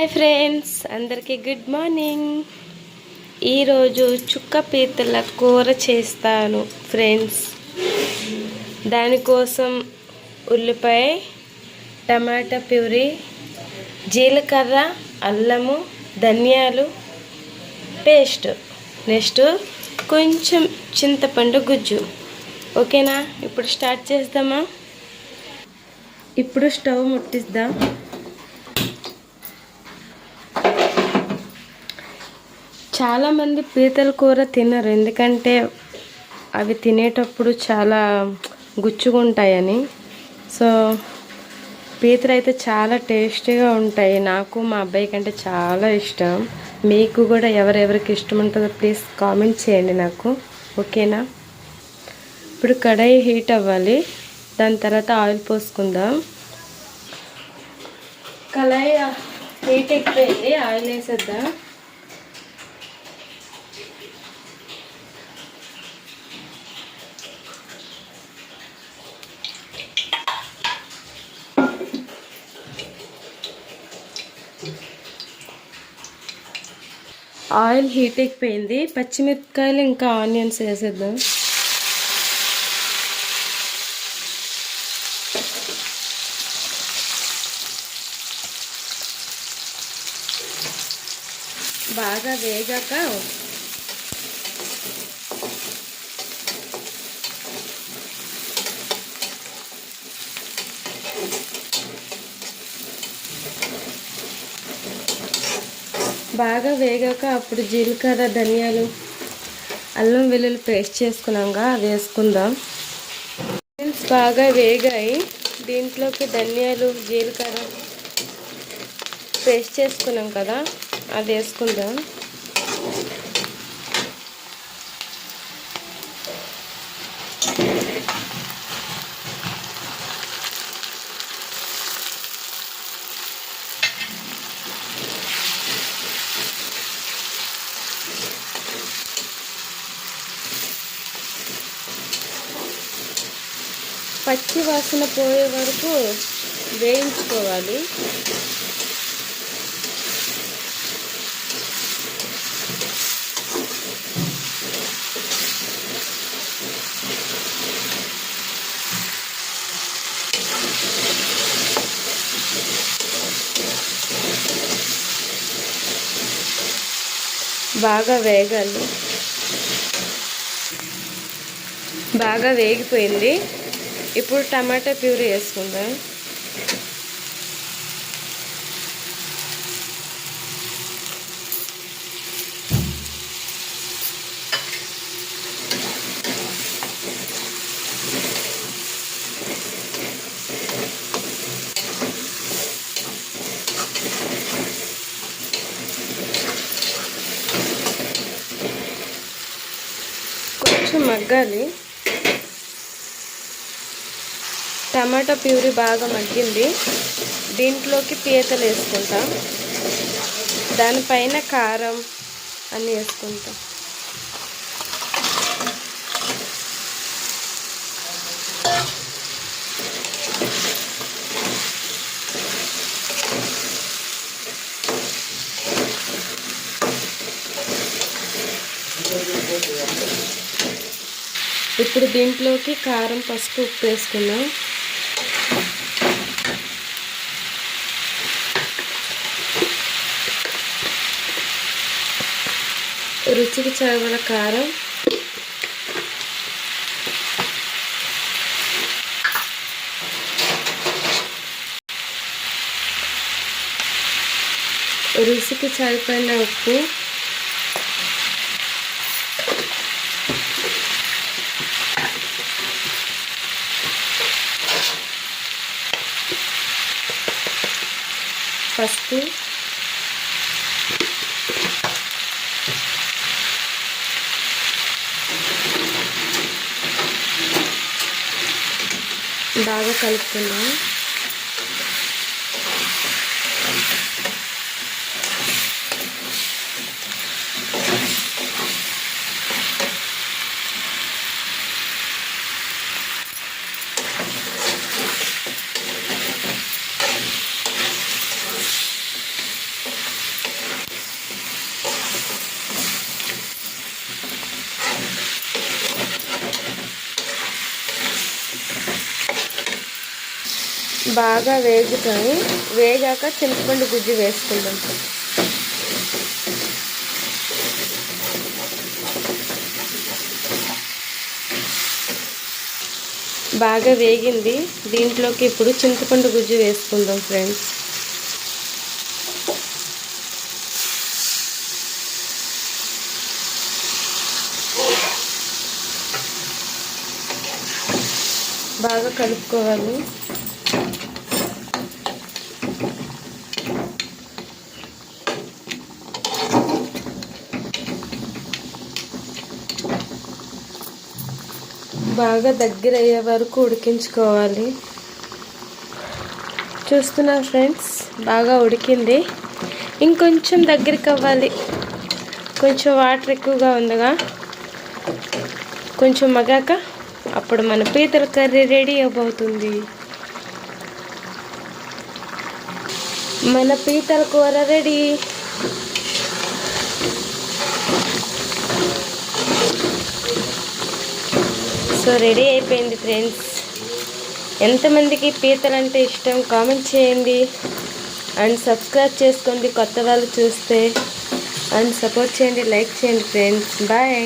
Hi friends అందరికీ good morning. ఈరోజు చుక్క పీతల కూర చేస్తాను ఫ్రెండ్స్. దానికోసం ఉల్లిపాయ టమాటా ప్యూరీ జీలకర్ర అల్లము ధనియాలు పేస్ట్. నెక్స్ట్ కొంచెం చింతపండు గుజ్జు. ఓకేనా? ఇప్పుడు స్టార్ట్ చేద్దామా? ఇప్పుడు స్టవ్ ముట్టిద్దాం. చాలామంది పీతల కూర తినరు. ఎందుకంటే అవి తినేటప్పుడు చాలా గుచ్చుకుంటాయని సో పీతలు అయితే చాలా టేస్టీగా ఉంటాయి. నాకు మా అబ్బాయి కంటే చాలా ఇష్టం. మీకు కూడా ఎవరెవరికి ఇష్టం ఉంటుందో ప్లీజ్ కామెంట్ చేయండి నాకు. ఓకేనా? ఇప్పుడు కడాయి హీట్ అవ్వాలి. దాని తర్వాత ఆయిల్ పోసుకుందాం. కళాయి హీట్ ఎక్కిపోయింది ఆయిల్ వేసేద్దాం. ఆయిల్ హీట్ ఎక్కిపోయింది. పచ్చిమిరపకాయలు ఇంకా ఆనియన్స్ వేసేద్దాం. బాగా వేగాక బాగా వేగాక అప్పుడు జీలకర్ర ధనియాలు అల్లం వెల్లుల్లి పేస్ట్ చేసుకున్నాక వేసుకుందాం. బాగా వేగాయి. దీంట్లోకి ధనియాలు జీలకర్ర పేస్ట్ చేసుకున్నాం కదా అది వేసుకుందాం. పచ్చి వాసన పోయే వరకు వేయించుకోవాలి. బాగా వేగాలి. బాగా వేగిపోయింది. ఇప్పుడు టమాటా ప్యూరీ వేసుకుందాం. కొంచెం మగ్గాలి. టమాటా ప్యూరీ బాగా మగ్గింది. దీంట్లోకి పీతలు వేసుకుంటాం. దానిపైన కారం అన్నీ వేసుకుంటాం. ఇప్పుడు దీంట్లోకి కారం పసుపు ఉప్పు వేసుకున్నాం రుచికి చావల కారం. రుచికి సరిపోయిన ఉప్పు. పసుపు. బాగా కలుపుతున్నాం బాగా వేగుతాయి. వేగాక చింతపండు గుజ్జు వేసుకుందాం. బాగా వేగింది. దీంట్లోకి ఇప్పుడు చింతపండు గుజ్జు వేసుకుందాం ఫ్రెండ్స్. బాగా కలుపుకోవాలి. బాగా దగ్గర అయ్యే వరకు ఉడికించుకోవాలి. చూస్తున్నా ఫ్రెండ్స్ బాగా ఉడికింది. ఇంకొంచెం దగ్గరికి అవ్వాలి. కొంచెం వాటర్ ఎక్కువగా ఉందిగా. కొంచెం మగాక అప్పుడు మన పీతల కర్రీ రెడీ అవ్వబోతుంది. మన పీతల కూర రెడీ. సో రెడీ అయిపోయింది ఫ్రెండ్స్. ఎంతమందికి పీతలు అంటే ఇష్టం కామెంట్ చేయండి. అండ్ సబ్స్క్రైబ్ చేసుకోండి కొత్త వాళ్ళు చూస్తే. అండ్ సపోర్ట్ చేయండి లైక్ చేయండి ఫ్రెండ్స్. బాయ్.